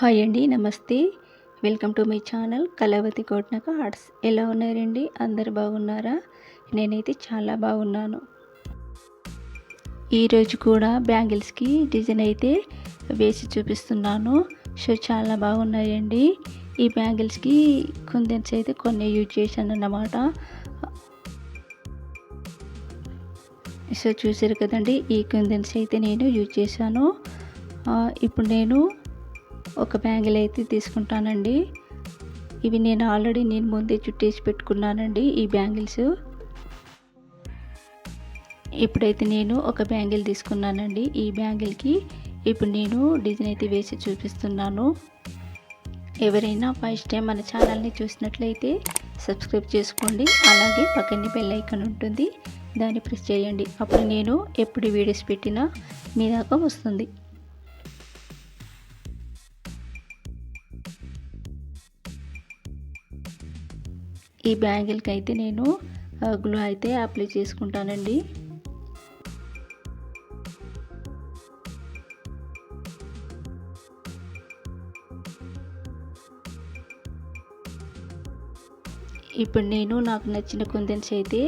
Hi అండి నమస్తే. Welcome to my channel Kalavathi Kotnaka arts. ఎలా ఉన్నారండి? అందరు బాగున్నారా? నేనైతే చాలా బాగున్నాను. ఈరోజు కూడా బ్యాంగిల్స్కి డిజైన్ అయితే వేసి చూపిస్తున్నాను. సో చాలా బాగున్నాయండి. ఈ బ్యాంగిల్స్కి కుందన్స్ అయితే కొన్ని యూజ్ చేశాను అన్నమాట సో చూసారు కదండి ఈ కుందన్స్ అయితే నేను యూజ్ చేశాను. ఇప్పుడు నేను ఒక బ్యాంగిల్ అయితే తీసుకుంటానండి. ఇవి నేను ఆల్రెడీ నేను ముందే చుట్టేసి పెట్టుకున్నానండి ఈ బ్యాంగిల్స్. ఇప్పుడైతే నేను ఒక బ్యాంగిల్ తీసుకున్నానండి. ఈ బ్యాంగిల్కి ఇప్పుడు నేను డిజైన్ అయితే వేసి చూపిస్తున్నాను. ఎవరైనా ఫస్ట్ టైం మన ఛానల్ని చూసినట్లయితే సబ్స్క్రైబ్ చేసుకోండి. అలాగే పక్కనే బెల్ ఐకాన్ ఉంటుంది. దాన్ని ప్రెస్ చేయండి. అప్పుడు నేను ఎప్పుడు వీడియోస్ పెట్టినా మీ దాకా వస్తుంది. ఈ బ్యాంగిల్కి అయితే నేను గ్లూ అయితే అప్లై చేసుకుంటానండి. ఇప్పుడు నేను నాకు నచ్చిన కుందన్స్ అయితే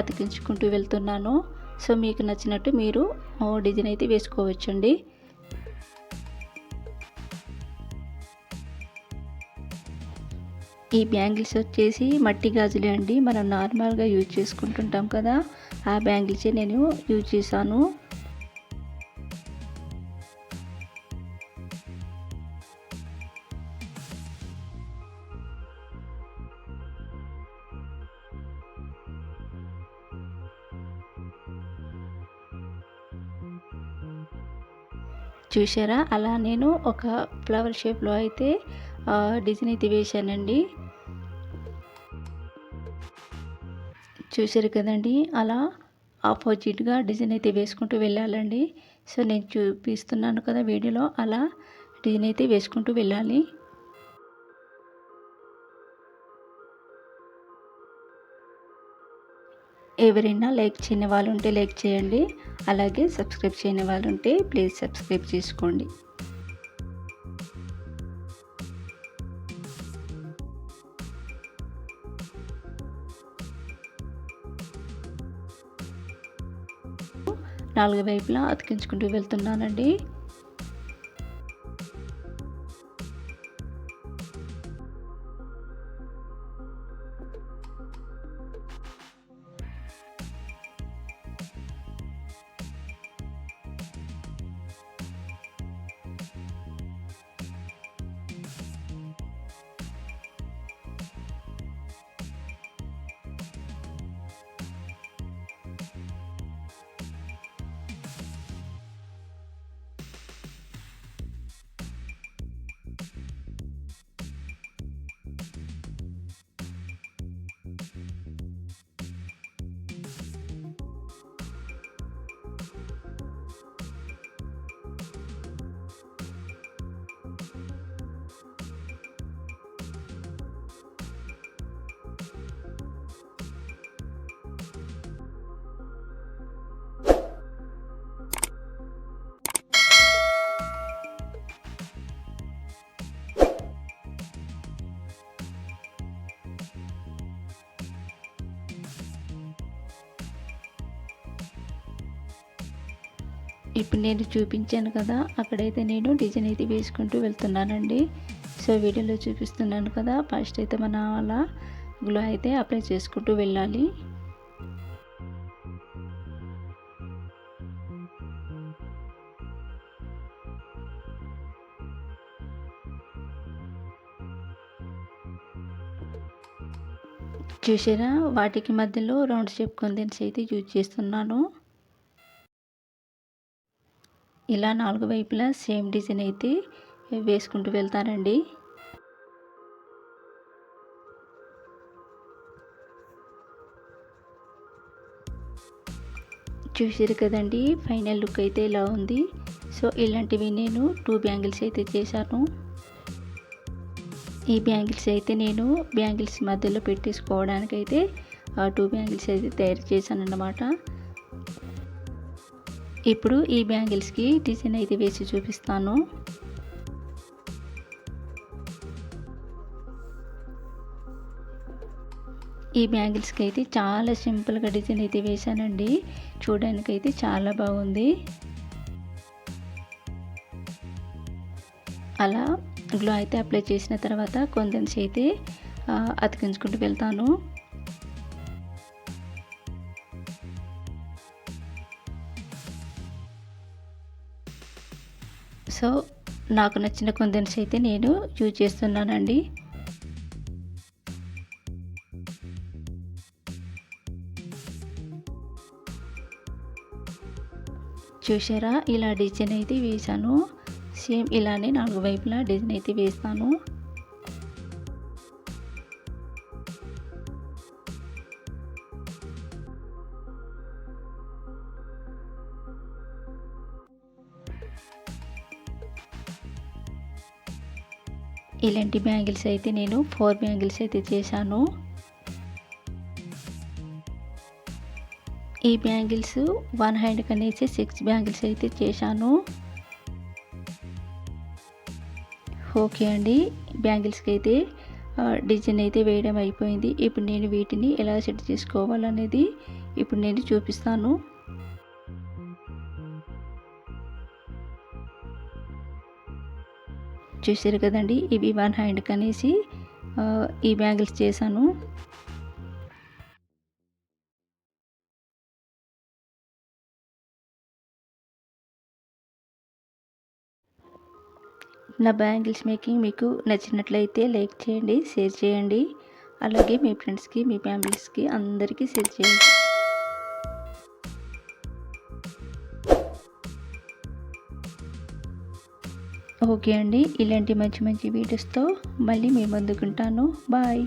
అతికించుకుంటూ వెళ్తున్నాను. సో మీకు నచ్చినట్టు మీరు డిజైన్ అయితే వేసుకోవచ్చండి. ఈ బ్యాంగిల్స్ వచ్చేసి మట్టి గాజులే అండి. మనం నార్మల్గా యూజ్ చేసుకుంటుంటాం కదా. ఆ బ్యాంగిల్సే నేను యూజ్ చేశాను. చూసారా అలా నేను ఒక ఫ్లవర్ షేప్లో అయితే డిజైన్ అయితే వేశానండి. చూసారు కదండి. అలా ఆపోజిట్గా డిజైన్ అయితే వేసుకుంటూ వెళ్ళాలండి. సో నేను చూపిస్తున్నాను కదా వీడియోలో. అలా డిజైన్ అయితే వేసుకుంటూ వెళ్ళాలి. ఎవరైనా లైక్ చేయని వాళ్ళు ఉంటే లైక్ చేయండి. అలాగే సబ్స్క్రైబ్ చేయని వాళ్ళు ఉంటే ప్లీజ్ సబ్స్క్రైబ్ చేసుకోండి. నాలుగు వైపులా అతికించుకుంటూ వెళ్తున్నానండి. ఇప్పుడు నేను చూపించాను కదా అక్కడైతే నేను డిజైన్ అయితే వేసుకుంటూ వెళ్తున్నానండి. సో వీడియోలో చూపిస్తున్నాను కదా ఫస్ట్ అయితే మన అలా గ్లో అయితే అప్లై చేసుకుంటూ వెళ్ళాలి. చూసారా? వాటికి మధ్యలో రౌండ్ షేప్ కొందెన్స్ అయితే యూజ్ చేస్తున్నాను. ఇలా నాలుగు వైపులా సేమ్ డిజైన్ అయితే వేసుకుంటూ వెళ్తానండి చూసారు కదండి ఫైనల్ లుక్ అయితే ఇలా ఉంది. సో ఇలాంటివి నేను టూ బ్యాంగిల్స్ అయితే చేశాను. ఈ బ్యాంగిల్స్ అయితే నేను బ్యాంగిల్స్ మధ్యలో పెట్టేసుకోవడానికైతే టూ బ్యాంగిల్స్ అయితే తయారు చేశాను అన్నమాట ఇప్పుడు ఈ బ్యాంగిల్స్కి డిజైన్ అయితే వేసి చూపిస్తాను. ఈ బ్యాంగిల్స్కి అయితే చాలా సింపుల్గా డిజైన్ అయితే వేశానండి. చూడడానికి అయితే చాలా బాగుంది. అలా గ్లో అయితే అప్లై చేసిన తర్వాత కొంత అయితే అతికించుకుంటూ వెళ్తాను. సో నాకు నచ్చిన కొందెన్స్ అయితే నేను యూజ్ చేస్తున్నానండి. చూసారా? ఇలా డిజైన్ అయితే వేసాను సేమ్ ఇలానే నాలుగు వైపులా డిజైన్ అయితే వేస్తాను. ఇలాంటి బ్యాంగిల్స్ అయితే నేను ఫోర్ బ్యాంగిల్స్ అయితే చేశాను. ఈ బ్యాంగిల్స్ వన్ హ్యాండ్ కనేసి సిక్స్ బ్యాంగిల్స్ అయితే చేశాను. ఓకే అండి బ్యాంగిల్స్కి అయితే డిజైన్ అయితే వేయడం అయిపోయింది. ఇప్పుడు నేను వీటిని ఎలా సెట్ చేసుకోవాలనేది ఇప్పుడు నేను చూపిస్తాను. చూసారు కదండి. ఇవి వన్ హ్యాండ్ కనేసి ఈ బ్యాంగిల్స్ చేశాను. నా బ్యాంగిల్స్ మేకింగ్ మీకు నచ్చినట్లయితే లైక్ చేయండి షేర్ చేయండి. అలాగే మీ ఫ్రెండ్స్కి మీ ఫ్యామిలీస్కి అందరికీ షేర్ చేయండి. ఓకే అండి. ఇలాంటి మంచి మంచి వీడియోస్తో మళ్ళీ మీ ముందుకుంటాను. బాయ్.